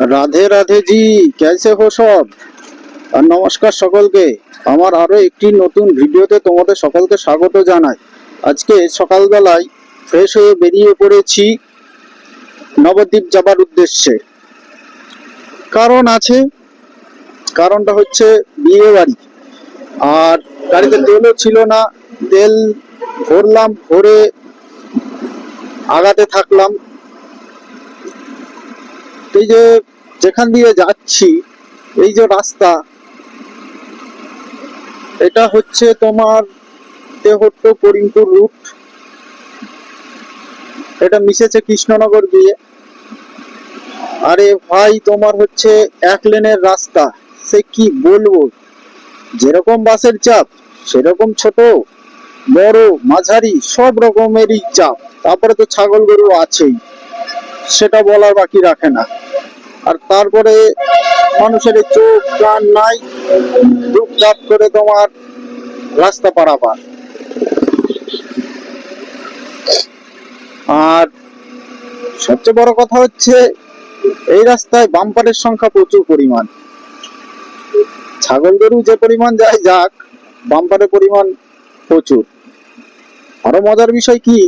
রাধে রাধে জি কেসে হো সব? আর নমস্কার সকলকে। আমার আরও একটি নতুন ভিডিওতে তোমাদের সকলকে স্বাগত জানাই। আজকে সকালবেলায় ফ্রেশ হয়ে বেরিয়ে পড়েছি নবদ্বীপ যাবার উদ্দেশ্যে। কারণ আছে, কারণটা হচ্ছে বিয়ে বাড়ি। আর গাড়িতে তেলও ছিল না, তেল ভরলাম, ভরে আগাতে থাকলাম। এই যে যেখান দিয়ে যাচ্ছি, এই যে রাস্তা, এটা হচ্ছে তোমার তেহট্ট করিমপুর রুট এটা মিশেছে কৃষ্ণনগর দিয়ে আরে ভাই, তোমার হচ্ছে এক লেনের রাস্তা। সে কি বলব? যেরকম বাসের চাপ, সেরকম ছোট, বড়, মাঝারি, সব রকমেরই চাপ। তারপরে তো ছাগল গরু আছেই। সেটা বলার বাকি রাখে না। আর তারপরে মানুষের চোখ, কান, নাই দাপ করে তোমার রাস্তা পারাপার। আর সবচেয়ে বড় কথা হচ্ছে, এই রাস্তায় বাম্পারের সংখ্যা প্রচুর পরিমাণ। ছাগল গরু যে পরিমাণ যায় যাক, বাম্পারের পরিমাণ প্রচুর। আরও মজার বিষয় কি,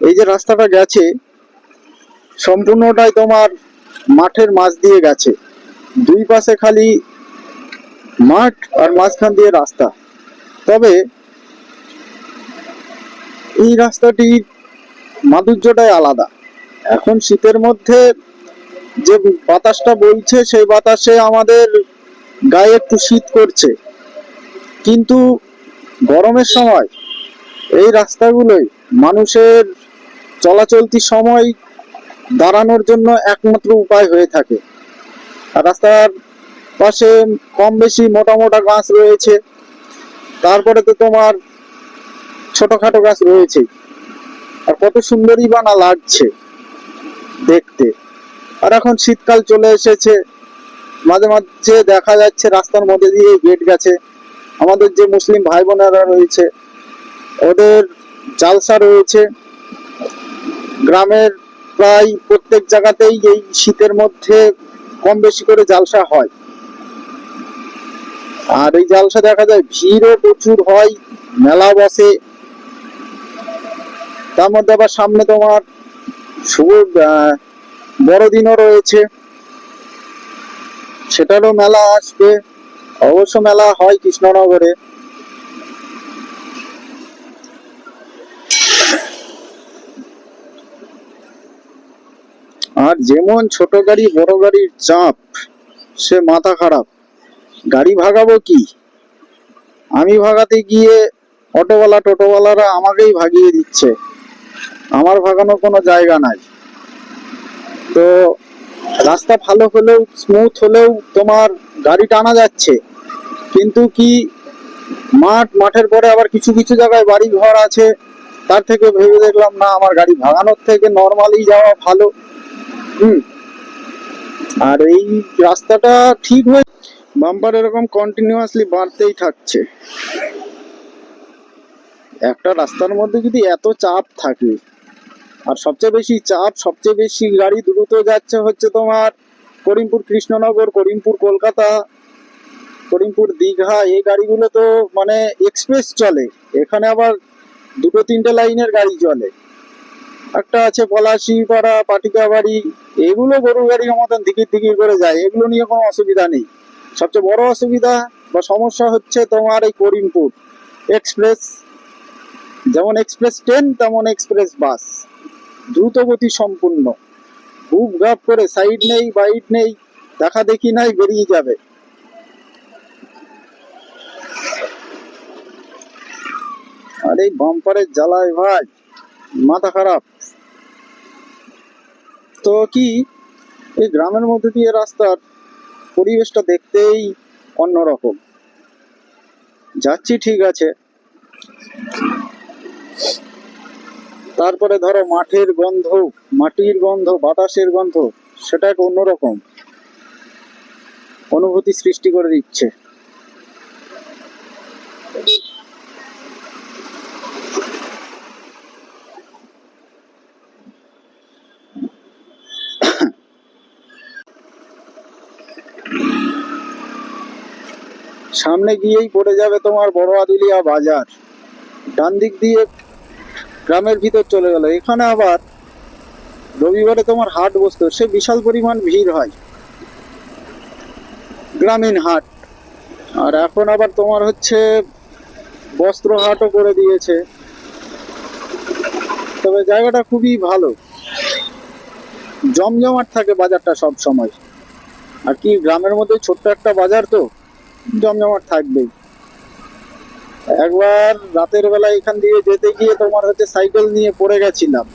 এই যে রাস্তাটা গেছে সম্পূর্ণটাই তোমার মাঠের মাঝ দিয়ে গেছে। দুই পাশে খালি মাঠ আর মাঝখান দিয়ে রাস্তা। তবে এই রাস্তাটির মাধুর্যটাই আলাদা। এখন শীতের মধ্যে যে বাতাসটা বইছে, সেই বাতাসে আমাদের গায়ে একটু শীত করছে। কিন্তু গরমের সময় এই রাস্তাগুলোই মানুষের চলাচলতি সময় দাঁড়ানোর জন্য একমাত্র উপায় হয়ে থাকে। রাস্তার পাশে কম বেশি মোটা মোটা গাছ রয়েছে। তারপরে তো তোমার ছোটখাটো গাছ রয়েছে। আর কত সুন্দরই বানা লাগছে দেখতে। আর এখন শীতকাল চলে এসেছে। মাঝে মাঝে দেখা যাচ্ছে রাস্তার মধ্যে দিয়ে গেট গেছে। আমাদের যে মুসলিম ভাই বোনেরা রয়েছে, ওদের জালসা রয়েছে। গ্রামের প্রায় প্রত্যেক জায়গাতেই এই শীতের মধ্যে কম বেশি করে জালসা হয়। আর এই জালসা দেখা যায়, ভিড়ও প্রচুর হয় মেলা বসে। তার মধ্যে আবার সামনে তোমার শুভ বড়দিনও রয়েছে। সেটারও মেলা আসবে। অবশ্য মেলা হয় কৃষ্ণনগরে। আর যেমন ছোট গাড়ি, বড় গাড়ির চাপ, সে মাথা খারাপ। গাড়ি ভাগাবো কি? আমি ভাগাতে গিয়ে অটোওয়ালা, টোটোওয়ালারা আমাকেই ভাগিয়ে দিচ্ছে। আমার ভাগানোর কোনো জায়গা নাই। তো রাস্তা ভালো হলেও স্মুথ হলেও তোমার গাড়ি টানা যাচ্ছে। কিন্তু কি মাঠ, মাঠের পরে আবার কিছু কিছু জায়গায় বাড়ি ঘর আছে। তার থেকে ভেবে দেখলাম, না, আমার গাড়ি ভাগানোর থেকে নর্মালি যাওয়া ভালো। হুম। আর এই রাস্তাটা ঠিক হয়ে বাম্পার এরকম কন্টিনিউয়াসলি বাড়তেই থাকছে। একটা রাস্তার মধ্যে যদি এত চাপ থাকে, আর সবচেয়ে বেশি চাপ, সবচেয়ে বেশি গাড়ি দ্রুত যাচ্ছে হচ্ছে তোমার করিমপুর কৃষ্ণনগর, করিমপুর কলকাতা, করিমপুর দীঘা, এই গাড়িগুলো তো মানে এক্সপ্রেস চলে। এখানে আবার দুটো, তিনটে লাইনের গাড়ি চলে। একটা আছে পলাশিপাড়া পাটিকাবাড়ি, এগুলো গরু গাড়ির মতন দিকির দিকির করে যায়। এগুলো নিয়ে কোনো অসুবিধা নেই। সবচেয়ে বড় অসুবিধা বা সমস্যা হচ্ছে তোমার এই করিমপুর এক্সপ্রেস। যেমন এক্সপ্রেস ট্রেন, তেমন এক্সপ্রেস বাস। দ্রুত গতি সম্পূর্ণ। বুক গাপ করে সাইড নেই, বাইট নেই, দেখা দেখি নাই, বেরিয়ে যাবে। আরে বাম্পারের জ্বালায় ভাই, মাথা খারাপ। তো কি এই গ্রামের মধ্যে দিয়ে রাস্তার পরিবেশটা দেখতেই অন্যরকম। যাচ্ছি, ঠিক আছে। তারপরে ধরো মাঠের গন্ধ, মাটির গন্ধ, বাতাসের গন্ধ, সেটা এক অন্যরকম। অনুভূতি সৃষ্টি করে দিচ্ছে। সামনে গিয়েই পড়ে যাবে তোমার বড় আদুলিয়া বাজার। ডান দিক দিয়ে গ্রামের ভিতর চলে গেল। এখানে আবার রবিবারে তোমার হাট বসতো। সে বিশাল পরিমাণ ভিড় হয়। গ্রামীণ হাট। আর এখন আবার তোমার হচ্ছে বস্ত্র হাটও করে দিয়েছে। তবে জায়গাটা খুবই ভালো। জমজমাট থাকে বাজারটা সব সময়। আর কি, গ্রামের মধ্যে ছোট্ট একটা বাজার তো? জমজমাট থাকবেই। একবার রাতের বেলা এখান দিয়ে যেতে গিয়ে তোমার হচ্ছে সাইকেল নিয়ে পড়ে গেছিলাম।